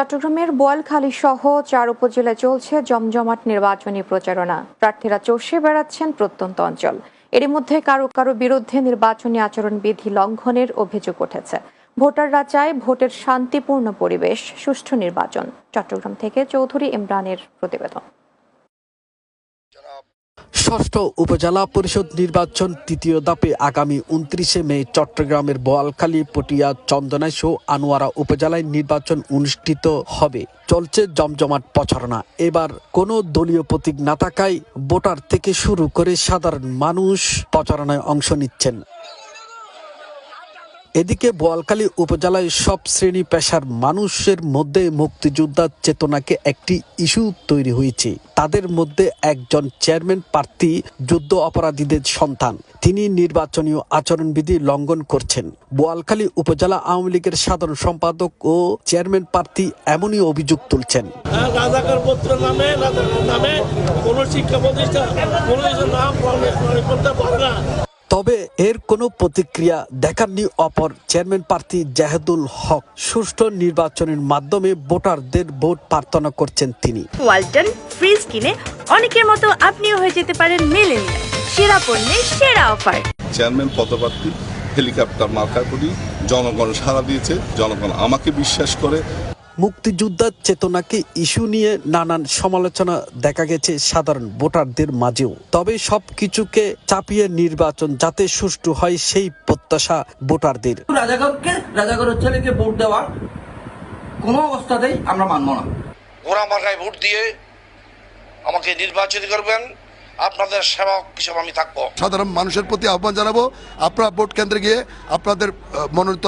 চট্টগ্রামের বোয়ালখালী সহ চার উপজেলায় চলছে জমজমাট নির্বাচনী প্রচারণা। প্রার্থীরা চষে বেড়াচ্ছেন প্রত্যন্ত অঞ্চল। এরই মধ্যে কারও কারও বিরুদ্ধে নির্বাচনী আচরণবিধি লঙ্ঘনের অভিযোগ উঠেছে। ভোটাররা চায় ভোটের শান্তিপূর্ণ পরিবেশ, সুষ্ঠু নির্বাচন। চট্টগ্রাম থেকে চৌধুরী ইমরানের প্রতিবেদন। ষষ্ঠ উপজেলা পরিষদ নির্বাচন তৃতীয় ধাপে আগামী উনত্রিশে মে চট্টগ্রামের বোয়ালখালী, পটিয়া, চন্দনাইশ আনোয়ারা উপজেলায় নির্বাচন অনুষ্ঠিত হবে। চলছে জমজমাট প্রচারণা। এবার কোনো দলীয় প্রতীক না থাকায় ভোটার থেকে শুরু করে সাধারণ মানুষ প্রচারণায় অংশ নিচ্ছেন। এদিকে বোয়ালখালী উপজেলায় সব শ্রেণি পেশার মানুষের মধ্যে মুক্তিযোদ্ধার চেতনাকে একটি ইস্যু তৈরি হয়েছে। তাদের মধ্যে একজন চেয়ারম্যান প্রার্থী যুদ্ধ অপরাধীদের সন্তান। তিনি নির্বাচনীয় আচরণবিধি লঙ্ঘন করছেন। বোয়ালখালী উপজেলা আওয়ামী লীগের সাধারণ সম্পাদক ও চেয়ারম্যান প্রার্থী এমনই অভিযোগ তুলছেন। হ্যাঁ, রাজাকার পত্র নামে নামে শিক্ষা প্রতিষ্ঠান নাম করতে পারে না। তবে এর কোনো প্রতিক্রিয়া দেখাননি অপর চেয়ারম্যান প্রার্থী জাহেদুল হক। সুষ্ঠু নির্বাচনের মাধ্যমে ভোটারদের ভোট প্রার্থনা করছেন তিনি। ওয়ালটন ফ্রিজ কিনে অনেকের মতো আপনিও হয়ে যেতে পারেন মেলেনিয়া সেরা পণ্যের সেরা অফার। চেয়ারম্যান পদপ্রার্থী হেলিকপ্টার মার্কা করি জনগণ সাড়া দিয়েছে জনগণ আমাকে বিশ্বাস করে মুক্তিযোদ্ধার চেতনাকে ইস্যু নিয়ে নানান সমালোচনা দেখা গেছে সাধারণ ভোটারদের মাঝেও। তবে সব কিছুকে চাপিয়ে নির্বাচন যাতে সুষ্ঠু হয় সেই প্রত্যাশা ভোটারদের। রাজাগরকে রাজাগরের ছেলেকে ভোট দেওয়া কোনো অবস্থাতেই আমরা মানব না। ঘোড়া মার্কায় ভোট দিয়ে আমাকে নির্বাচিত করবেন আপনাদের সেবক হিসেবে আমি থাকব। সাধারণ মানুষের প্রতি আহ্বান জানাব আপনারা ভোট কেন্দ্রে গিয়ে আপনাদের মনোনীত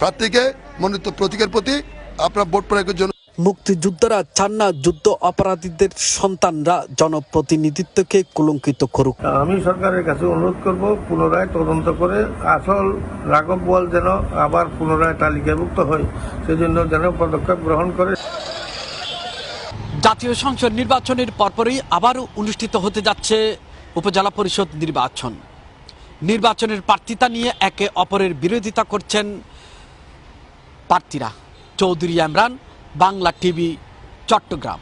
প্রার্থীকে মনোনীত প্রতীকের প্রতি আপনারা ভোট প্রয়োগের জন্য মুক্তিযোদ্ধারা চান না যুদ্ধ অপরাধীদের সন্তানরা জনপ্রতিনিধিত্বকে কলঙ্কিত করুক। আমি সরকারের কাছে অনুরোধ করব পুনরায় তদন্ত করে আসল রাঘব বল যেন আবার পুনরায় তালিকাভুক্ত হয় সেজন্য যেন পদক্ষেপ গ্রহণ করে। জাতীয় সংসদ নির্বাচনের পরপরই আবারও অনুষ্ঠিত হতে যাচ্ছে উপজেলা পরিষদ নির্বাচন। নির্বাচনের প্রার্থিতা নিয়ে একে অপরের বিরোধিতা করছেন প্রার্থীরা। চৌধুরী ইমরান বাংলা টিভি চট্টগ্রাম।